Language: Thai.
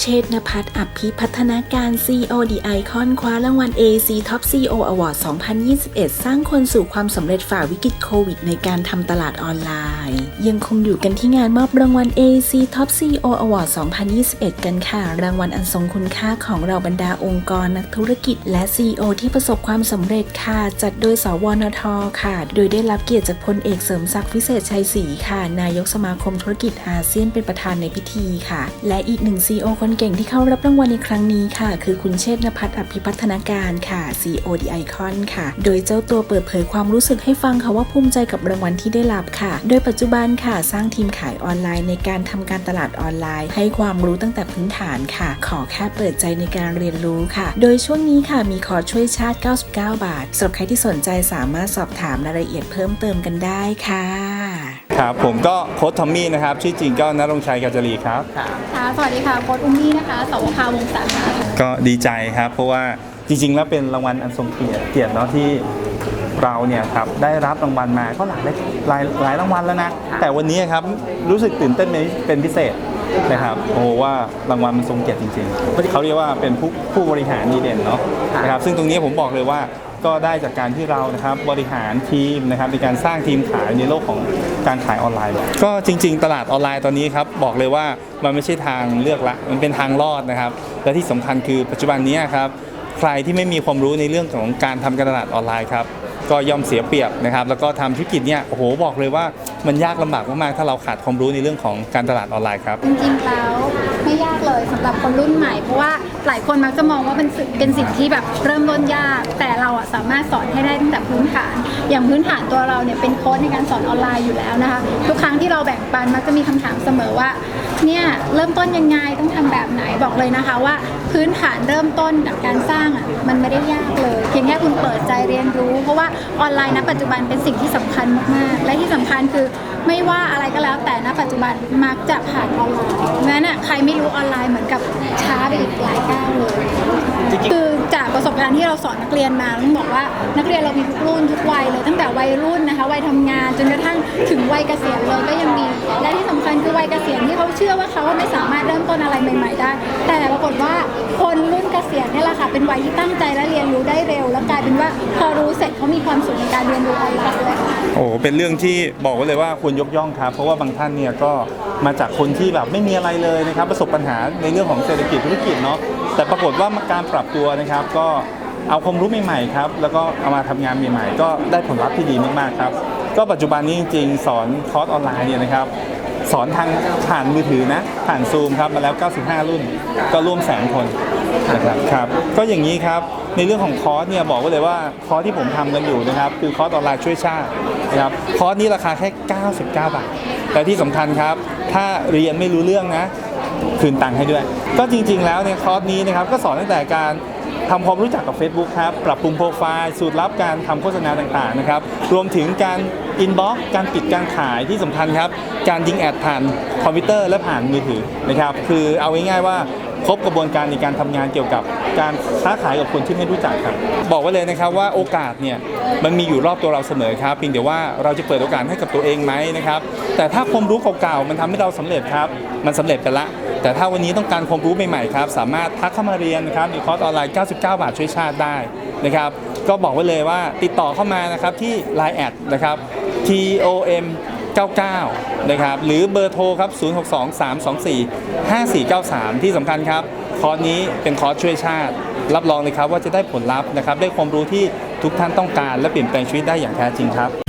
เชษฐพัฒน์อภิพัฒนาการ CEO The Icon คว้ารางวัล AC Top CEO Award 2021 สร้างคนสู่ความสำเร็จฝ่าวิกฤตโควิดในการทำตลาดออนไลน์ ยังคงอยู่กันที่งานมอบรางวัล AC Top CEO Award 2021 กันค่ะ รางวัลอันทรงคุณค่าของเราบรรดาองค์กรนักธุรกิจ และ CEO ที่ประสบความสำเร็จค่ะ จัดโดย สวนทค่ะ โดยได้รับเกียรติจากพลเอกเสริมศักดิ์วิเศษชัยศรีค่ะ นายกสมาคมธุรกิจอาเซียนเป็นประธานในพิธีค่ะ และอีกหนึ่ง CEO คนนเก่งที่เข้ารับรางวัลในครั้งนี้ค่ะ คือคุณเชษนภัทรอภิพัฒนาการค่ะ CEO The Icon ค่ะ โดยเจ้าตัวเปิดเผยความรู้สึกให้ฟังค่ะว่าภูมิใจกับรางวัลที่ได้รับค่ะ โดยปัจจุบันค่ะ สร้างทีมขายออนไลน์ในการทำการตลาดออนไลน์ ให้ความรู้ตั้งแต่พื้นฐานค่ะ ขอแค่เปิดใจในการเรียนรู้ค่ะ โดยช่วงนี้ค่ะมีคอร์สช่วยชาติ 99 บาทสำหรับใครที่สนใจสามารถสอบถามรายละเอียดเพิ่มเติมกันได้ค่ะ ครับ ผมก็โค้ชทอมมี่นะครับชื่อจริงก็นรงชัยกาจรีครับ ค่ะสวัสดีค่ะโค้ดอุ้มมี่นะคะสวภาวงศาค่ะก็ดีใจครับ เพราะว่าจริง ๆ แล้วเป็นรางวัลอันทรงเกียรติเกียรติเนาะที่เราเนี่ยครับได้รับรางวัลมาก็หลายหลายหลายรางวัลแล้วนะ แต่วันนี้ครับรู้สึกตื่นเต้นเป็นเป็นพิเศษนะครับโอ้โหว่ารางวัลมันทรงเกียรติจริงๆเขาเรียกว่าเป็นผู้ผู้บริหารดีเด่นเนาะนะครับซึ่งตรงนี้ผมบอกเลยว่า ก็ได้จากการที่เรานะครับบริหารทีมนะครับในการสร้างทีมขายในโลกของการขายออนไลน์ ก็จริง ๆ ตลาดออนไลน์ตอนนี้ครับบอกเลยว่ามันไม่ใช่ทางเลือกละ มันเป็นทางรอดนะครับ และที่สำคัญคือปัจจุบันนี้ครับใครที่ไม่มีความรู้ในเรื่องของการทำการตลาดออนไลน์ครับก็ย่อมเสียเปรียบนะครับ แล้วก็ทำธุรกิจเนี่ยโอ้โหบอกเลยว่ามันยากลำบากมากๆถ้าเราขาดความรู้ในเรื่องของการตลาดออนไลน์ครับจริงๆแล้วไม่ยากเลยสำหรับคนรุ่นใหม่เพราะว่า หลายคนมักจะมองว่าเป็นสิ่งเป็นสิ่งที่แบบเริ่มต้นยาก แต่เราอะสามารถสอนให้ได้ตั้งแต่พื้นฐาน อย่างพื้นฐานตัวเราเนี่ยเป็นโค้ดในการสอนออนไลน์อยู่แล้วนะคะ ทุกครั้งที่เราแบ่งปันมักจะมีคำถามเสมอว่า เนี่ยเริ่มต้นยังไงต้องทำแบบไหนบอกเลยนะคะว่า พื้นฐานเริ่มต้นกับการสร้างอะมันไม่ได้ยากเลย พียงแค่คุณเปิดใจเรียนรู้ เพราะว่าออนไลน์ณปัจจุบันเป็นสิ่งที่สำคัญมากๆ และที่สำคัญคือไม่ว่าอะไรก็แล้วแต่ณปัจจุบันมักจะผ่านออนไลน์งั้นอะใครไม่รู้ออนไลน์เหมือนกับช้าไปอีกหลายก้าวเลยคือจากประสบการณ์ที่เราสอนนักเรียนมาต้องบอกว่านักเรียนเรามีทุกรุ่นทุกวัยเลยตั้งแต่วัยรุ่นนะ วัยเกษียณเลยก็ยังมี และที่สำคัญคือวัยเกษียณที่เขาเชื่อว่าเขาไม่สามารถเริ่มต้นอะไรใหม่ ๆ ได้ แต่ปรากฏว่าคนรุ่นเกษียณเนี่ยแหละค่ะเป็นวัยที่ตั้งใจและเรียนรู้ได้เร็ว แล้วกลายเป็นว่าพอรู้เสร็จเขามีความสุขในการเรียนรู้ออนไลน์ด้วยโอ้โหเป็นเรื่องที่บอกไว้เลยว่าควรยกย่องครับ เพราะว่าบางท่านเนี่ยก็มาจากคนที่แบบไม่มีอะไรเลยนะครับ ประสบปัญหาในเรื่องของเศรษฐกิจธุรกิจเนาะแต่ปรากฏว่าการปรับตัวนะครับ ก็เอาความรู้ใหม่ๆครับ แล้วก็เอามาทำงานใหม่ๆ ก็ได้ผลลัพธ์ที่ดีมากๆครับ ก็ปัจจุบันนี้จริงๆ สอนคอร์สออนไลน์เนี่ยนะครับ สอนทางผ่านมือถือนะ ผ่านซูมครับมาแล้ว 95 รุ่นก็ร่วมแสนคนนะครับครับก็อย่างนี้ครับในเรื่องของคอร์สเนี่ยบอกไว้เลยว่าคอร์สที่ผมทำกันอยู่นะครับ คือคอร์สออนไลน์ช่วยชาตินะครับคอร์สนี้ราคาแค่ 99 บาท แต่ที่สำคัญครับ ถ้าเรียนไม่รู้เรื่องนะ คืนตังค์ให้ด้วย ก็จริง ๆ แล้วในยคอร์สนี้นะครับก็สอนตั้งแต่การทำความรู้จักกับ Facebook ครับ ปรับปรุงโปรไฟล์ สูตรลับการทำโฆษณาต่างๆนะครับ รวมถึงการ อินบ็อกการปิดการขายที่สำคัญครับ การยิงแอดผ่านคอมพิวเตอร์และผ่านมือถือนะครับ คือเอาง่ายๆว่าครบกระบวนการในการทำงานเกี่ยวกับการค้าขายกับคนที่ไม่รู้จักครับ บอกไว้เลยนะครับว่าโอกาสเนี่ยมันมีอยู่รอบตัวเราเสมอครับเพียงแต่ว่าเราจะเปิดโอกาสให้กับตัวเองไหมนะครับ แต่ถ้าความรู้เก่าๆมันทำให้เราสำเร็จครับ มันสำเร็จไปละ แต่ถ้าวันนี้ต้องการความรู้ใหม่ๆครับ สามารถทักเข้ามาเรียนนะครับในคอร์สออนไลน์ 99 บาทช่วยชาติได้ นะครับ ก็บอกไว้เลยว่าติดต่อเข้ามานะครับที่ Line แอดนะครับ TOM 99 นะครับ หรือเบอร์โทรครับ 062 324 5493 ที่สำคัญครับ คอร์สนี้เป็นคอร์สช่วยชาติ รับรองเลยครับว่าจะได้ผลลัพธ์นะครับ ได้ความรู้ที่ทุกท่านต้องการและเปลี่ยนแปลงชีวิตได้อย่างแท้จริงครับ